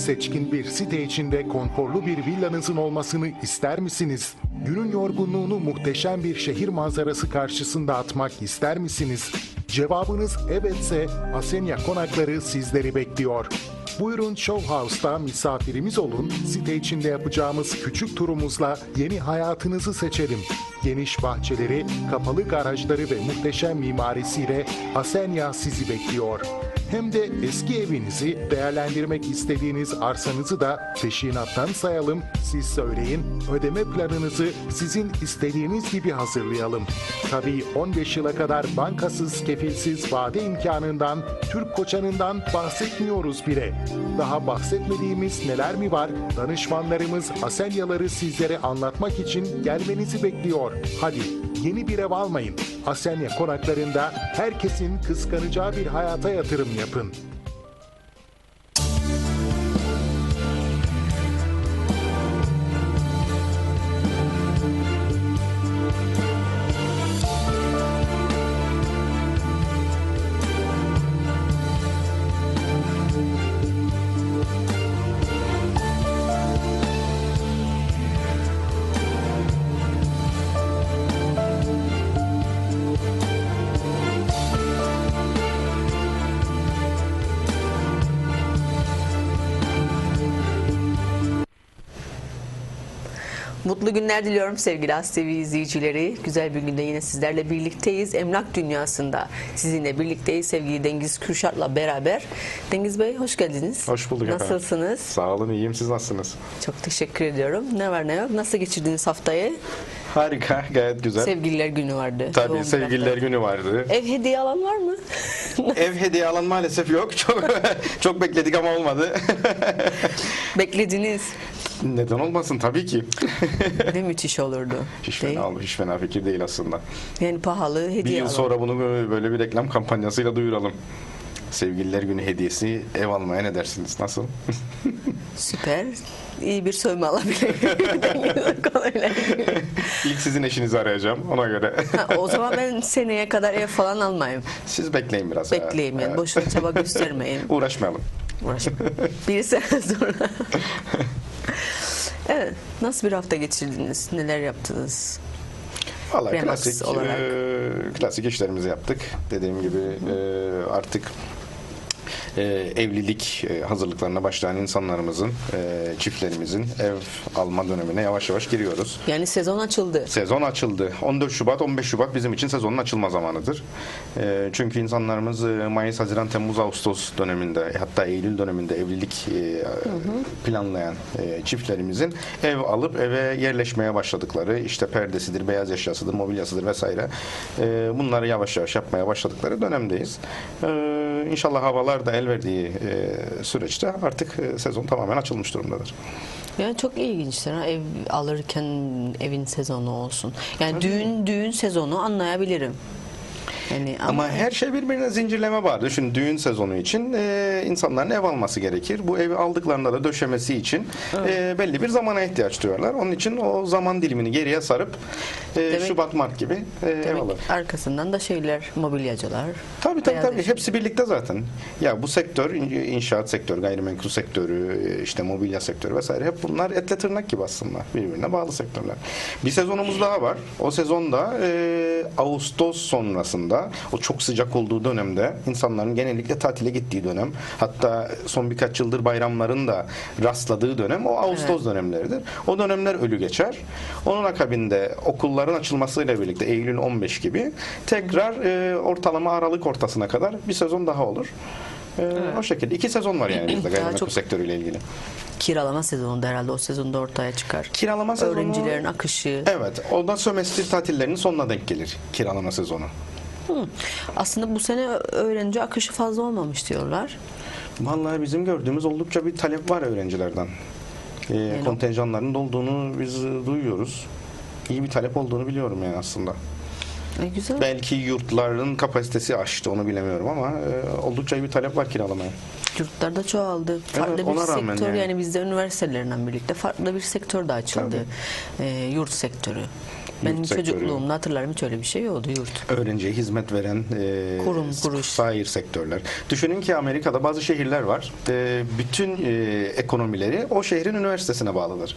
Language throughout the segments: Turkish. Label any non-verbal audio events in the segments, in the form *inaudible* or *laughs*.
Seçkin bir site içinde konforlu bir villanızın olmasını ister misiniz? Günün yorgunluğunu muhteşem bir şehir manzarası karşısında atmak ister misiniz? Cevabınız evetse Asenya Konakları sizleri bekliyor. Buyurun Show House'da misafirimiz olun. Site içinde yapacağımız küçük turumuzla yeni hayatınızı seçelim. Geniş bahçeleri, kapalı garajları ve muhteşem mimarisiyle Asenya sizi bekliyor. Hem de eski evinizi değerlendirmek istediğiniz arsanızı da peşinattan sayalım. Siz söyleyin, ödeme planınızı sizin istediğiniz gibi hazırlayalım. Tabii 15 yıla kadar bankasız, kefilsiz vade imkanından, Türk koçanından bahsetmiyoruz bile. Daha bahsetmediğimiz neler mi var? Danışmanlarımız Aselyaları sizlere anlatmak için gelmenizi bekliyor. Hadi yeni bir ev almayın. Asenya konaklarında herkesin kıskanacağı bir hayata yatırım yapın. Mutlu günler diliyorum sevgili As TV izleyicileri. Güzel bir günde yine sizlerle birlikteyiz. Emlak dünyasında sizinle birlikteyiz sevgili Dengiz Kürşat'la beraber. Dengiz Bey hoş geldiniz. Hoş bulduk efendim. Nasılsınız? Sağ olun, iyiyim. Siz nasılsınız? Çok teşekkür ediyorum. Ne var ne yok? Nasıl geçirdiniz haftayı? Harika, gayet güzel. Sevgililer günü vardı. Tabii Doğum sevgililer günü vardı. Ev hediye alan var mı? *laughs* Ev hediye alan maalesef yok. Çok *laughs* çok bekledik ama olmadı. *laughs* Beklediniz. *laughs* Neden olmasın tabii ki. Ne müthiş olurdu. Hiç Değil? fena, hiç fena fikir değil aslında. Yani pahalı hediye Bir yıl alan. sonra bunu böyle bir reklam kampanyasıyla duyuralım. Sevgililer günü hediyesi ev almaya ne dersiniz? Nasıl? *laughs* Süper. İyi bir sövme alabilirim. *laughs* İlk sizin eşinizi arayacağım ona göre. Ha, o zaman ben seneye kadar ev falan almayayım. Siz bekleyin biraz. Bekleyeyim yani. Boşuna çaba göstermeyin. Uğraşmayalım. Uğraşma. Bir sene sonra. *laughs* evet. Nasıl bir hafta geçirdiniz? Neler yaptınız? Valla Remax klasik, olarak. e, klasik işlerimizi yaptık. Dediğim gibi e, artık e, evlilik e, hazırlıklarına başlayan insanlarımızın, e, çiftlerimizin ev alma dönemine yavaş yavaş giriyoruz. Yani sezon açıldı. Sezon açıldı. 14 Şubat, 15 Şubat bizim için sezonun açılma zamanıdır. E, çünkü insanlarımız e, Mayıs, Haziran, Temmuz, Ağustos döneminde hatta Eylül döneminde evlilik e, planlayan e, çiftlerimizin ev alıp eve yerleşmeye başladıkları işte perdesidir, beyaz eşyasıdır, mobilyasıdır vesaire e, bunları yavaş yavaş yapmaya başladıkları dönemdeyiz. E, inşallah havalar da el verdiği e, süreçte artık e, sezon tamamen açılmış durumdadır. Yani çok ilginçtir. Ha? Ev alırken evin sezonu olsun. Yani düğün düğün sezonu anlayabilirim. Yani ama, Ama her şey birbirine zincirleme bağlı. Şimdi düğün sezonu için e, insanların ev alması gerekir. Bu evi aldıklarında da döşemesi için e, belli bir zamana ihtiyaç duyuyorlar. Onun için o zaman dilimini geriye sarıp e, Demek- Şubat Mart gibi e, ev demek alır. arkasından da şeyler, mobilyacılar. Tabii tabii tabii. Hepsi birlikte zaten. Ya bu sektör, in- inşaat sektörü, gayrimenkul sektörü, işte mobilya sektörü vesaire hep bunlar etle tırnak gibi aslında. Birbirine bağlı sektörler. Bir sezonumuz daha var. O sezonda e, Ağustos sonrasında o çok sıcak olduğu dönemde insanların genellikle tatile gittiği dönem. Hatta son birkaç yıldır bayramların da rastladığı dönem o Ağustos dönemleridir. O dönemler ölü geçer. Onun akabinde okulların açılmasıyla birlikte Eylül 15 gibi tekrar e, ortalama Aralık ortasına kadar bir sezon daha olur. E, O şekilde. iki sezon var yani bizde *clears throat* gayrimenkul çok- sektörüyle ilgili. Kiralama sezonu da herhalde o sezonda ortaya çıkar. Kiralama sezonu... Öğrencilerin akışı. Evet. O da sömestr tatillerinin sonuna denk gelir kiralama sezonu. Hı. Aslında bu sene öğrenci akışı fazla olmamış diyorlar. Vallahi bizim gördüğümüz oldukça bir talep var öğrencilerden. E, kontenjanların dolduğunu biz duyuyoruz. İyi bir talep olduğunu biliyorum yani aslında. E, güzel. Belki yurtların kapasitesi aştı onu bilemiyorum ama e, oldukça iyi bir talep var kiralamaya. Yurtlar da çoğaldı. Farklı bir ona rağmen sektör yani. yani. bizde üniversitelerinden birlikte farklı bir sektör de açıldı. E, yurt sektörü. Benim sektörü. çocukluğumda hatırlarım hiç öyle bir şey yoktu yurt. öğrenciye hizmet veren e, Kurum, kuruş. sair sektörler. Düşünün ki Amerika'da bazı şehirler var. E, bütün e, ekonomileri o şehrin üniversitesine bağlıdır.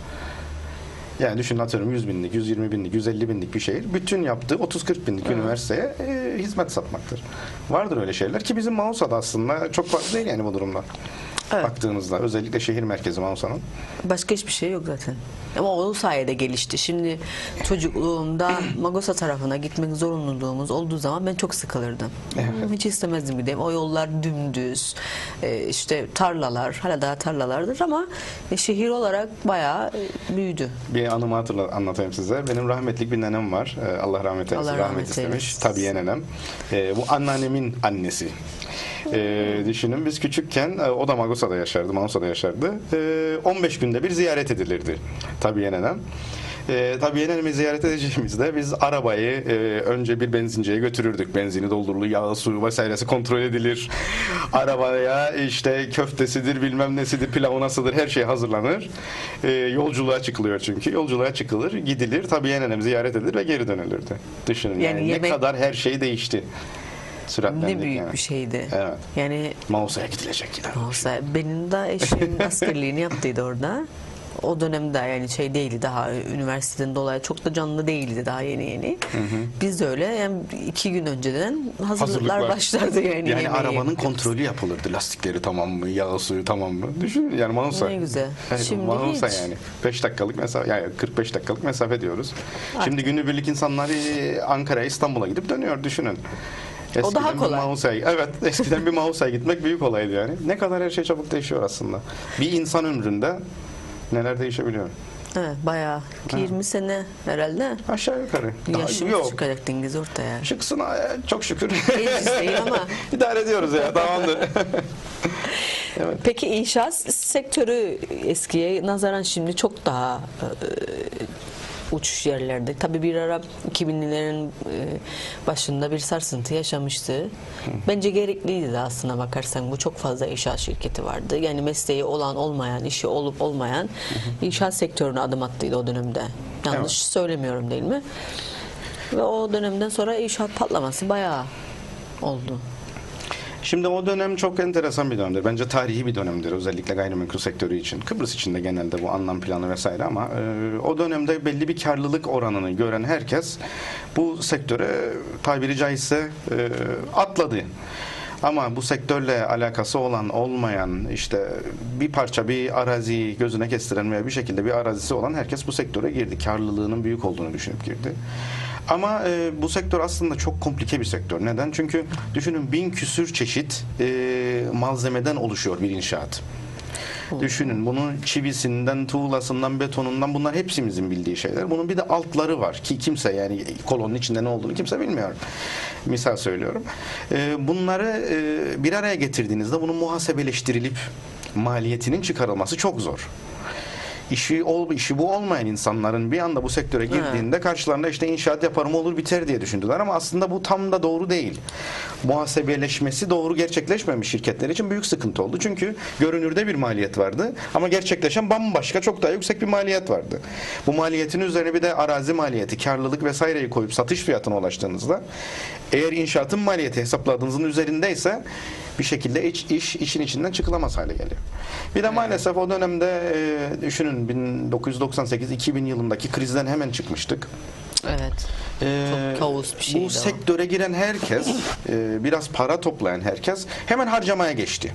Yani düşünün atıyorum 100 binlik, 120 binlik, 150 binlik bir şehir. Bütün yaptığı 30-40 binlik üniversiteye e, hizmet satmaktır. Vardır öyle şeyler ki bizim Mausa'da aslında çok farklı değil yani bu durumda. Evet. Baktığınızda özellikle şehir merkezi Mausa'nın. Başka hiçbir şey yok zaten. Ama o sayede gelişti. Şimdi çocukluğumda *clears throat* Magosa tarafına gitmek zorunluluğumuz olduğu zaman ben çok sıkılırdım. Hiç istemezdim gideyim. O yollar dümdüz. e, işte tarlalar. Hala daha tarlalardır ama e, şehir olarak bayağı e, büyüdü. Bir anımı hatırla, anlatayım size. Benim rahmetlik bir nenem var. Allah rahmet eylesin. Allah rahmet, rahmet istemiş. eylesin. Tabii nenem. Bu anneannemin annesi. Ee, düşünün biz küçükken e, o da Magosa'da yaşardı, Magosa'da yaşardı. Ee, 15 günde bir ziyaret edilirdi. Tabii nenem. E, tabii yenenemi ziyaret edeceğimizde biz arabayı e, önce bir benzinciye götürürdük. Benzini doldurulur, yağı, suyu vesairesi kontrol edilir. *laughs* Arabaya işte köftesidir, bilmem nesidir, pilavı nasıldır her şey hazırlanır. E, yolculuğa çıkılıyor çünkü. Yolculuğa çıkılır, gidilir. Tabii yenenem ziyaret edilir ve geri dönülürdü. Düşünün yani, Yani yemek- ne kadar her şey değişti. Süratlendik Ne büyük yani. bir şeydi. Evet. Yani Mausa'ya gidilecek gider. olsa benim de eşim *laughs* askerliğini yaptıydı orada. O dönemde yani şey değildi daha üniversiteden dolayı çok da canlı değildi daha yeni yeni. Biz de öyle yani iki gün önceden hazırlıklar, Hazırlıklar. başlardı yani. Yani yemeği arabanın kontrolü yapılırdı. Lastikleri tamam mı? Yağı suyu tamam mı? Düşünün yani Manisa. Ne güzel. Evet, Şimdi Manisa hiç. yani. 5 dakikalık mesafe yani 45 dakikalık mesafe diyoruz. Şimdi günübirlik insanlar e, Ankara'ya İstanbul'a gidip dönüyor düşünün. Eskiden daha bir kolay. Mausa'ya- evet *laughs* eskiden bir Mausa'ya gitmek büyük olaydı yani. Ne kadar her şey çabuk değişiyor aslında. Bir insan ömründe neler değişebiliyor. Evet bayağı 20 sene herhalde. Aşağı yukarı. Daha- Yaşımız yok. çıkacak Dengiz ortaya. Çıksın e, çok şükür. Gençiz değil ama. *laughs* İdare ediyoruz ya tamamdır. *laughs* Peki inşaat sektörü eskiye nazaran şimdi çok daha e, uçuş yerlerde. Tabii bir ara 2000'lerin e, başında bir sarsıntı yaşamıştı. Bence gerekliydi de aslına bakarsan. Bu çok fazla inşaat şirketi vardı. Yani mesleği olan olmayan, işi olup olmayan inşaat sektörüne adım attıydı o dönemde. Yanlış Evet. söylemiyorum değil mi? Ve o dönemden sonra inşaat patlaması bayağı oldu. Şimdi o dönem çok enteresan bir dönemdir. Bence tarihi bir dönemdir özellikle gayrimenkul sektörü için. Kıbrıs için de genelde bu anlam planı vesaire ama e, o dönemde belli bir karlılık oranını gören herkes bu sektöre tabiri caizse e, atladı. Ama bu sektörle alakası olan olmayan işte bir parça bir arazi gözüne kestiren veya bir şekilde bir arazisi olan herkes bu sektöre girdi. Karlılığının büyük olduğunu düşünüp girdi. Ama e, bu sektör aslında çok komplike bir sektör. Neden? Çünkü düşünün bin küsür çeşit e, malzemeden oluşuyor bir inşaat. Düşünün bunun çivisinden, tuğlasından, betonundan bunlar hepsimizin bildiği şeyler. Bunun bir de altları var ki kimse yani kolonun içinde ne olduğunu kimse bilmiyor. Misal söylüyorum. E, bunları e, bir araya getirdiğinizde bunun muhasebeleştirilip maliyetinin çıkarılması çok zor. İşi ol, işi bu olmayan insanların bir anda bu sektöre girdiğinde karşılarında işte inşaat yaparım olur biter diye düşündüler ama aslında bu tam da doğru değil. Muhasebeleşmesi doğru gerçekleşmemiş şirketler için büyük sıkıntı oldu. Çünkü görünürde bir maliyet vardı ama gerçekleşen bambaşka çok daha yüksek bir maliyet vardı. Bu maliyetin üzerine bir de arazi maliyeti, karlılık vesaireyi koyup satış fiyatına ulaştığınızda eğer inşaatın maliyeti hesapladığınızın üzerindeyse bir şekilde iş, iş işin içinden çıkılamaz hale geliyor. Bir de maalesef o dönemde e, düşünün 1998-2000 yılındaki krizden hemen çıkmıştık. Evet. Ee, Çok kaos bir şeydi Bu o. sektöre giren herkes, e, biraz para toplayan herkes hemen harcamaya geçti.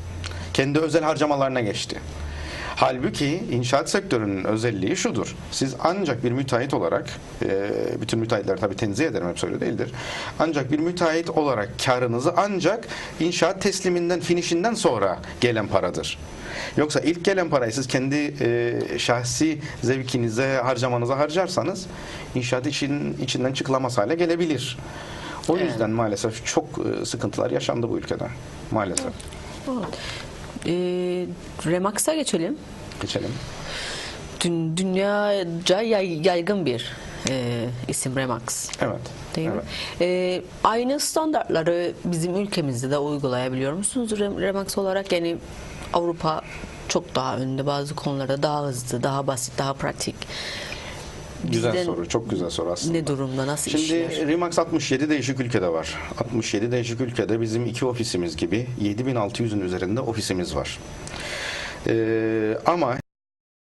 Kendi özel harcamalarına geçti. Halbuki inşaat sektörünün özelliği şudur. Siz ancak bir müteahhit olarak, e, bütün müteahhitler tabii tenzih ederim hep öyle değildir. Ancak bir müteahhit olarak karınızı ancak inşaat tesliminden, finişinden sonra gelen paradır. Yoksa ilk gelen parayı siz kendi e, şahsi zevkinize, harcamanıza harcarsanız inşaat işin içinden çıkılamaz hale gelebilir. O Evet. yüzden maalesef çok e, sıkıntılar yaşandı bu ülkede. Maalesef. Ee, Remax'a geçelim. Geçelim. Dün, dünyaca yay- yaygın bir e, isim Remax. Evet. Değil mi? evet. Ee, aynı standartları bizim ülkemizde de uygulayabiliyor musunuz Rem- Remax olarak? Yani Avrupa çok daha önde bazı konularda daha hızlı, daha basit, daha pratik. Güzel Bizden soru. Çok güzel soru aslında. Ne durumda, nasıl Şimdi işler? Remax 67 değişik ülkede var. 67 değişik ülkede bizim iki ofisimiz gibi 7600'ün üzerinde ofisimiz var. Ee, ama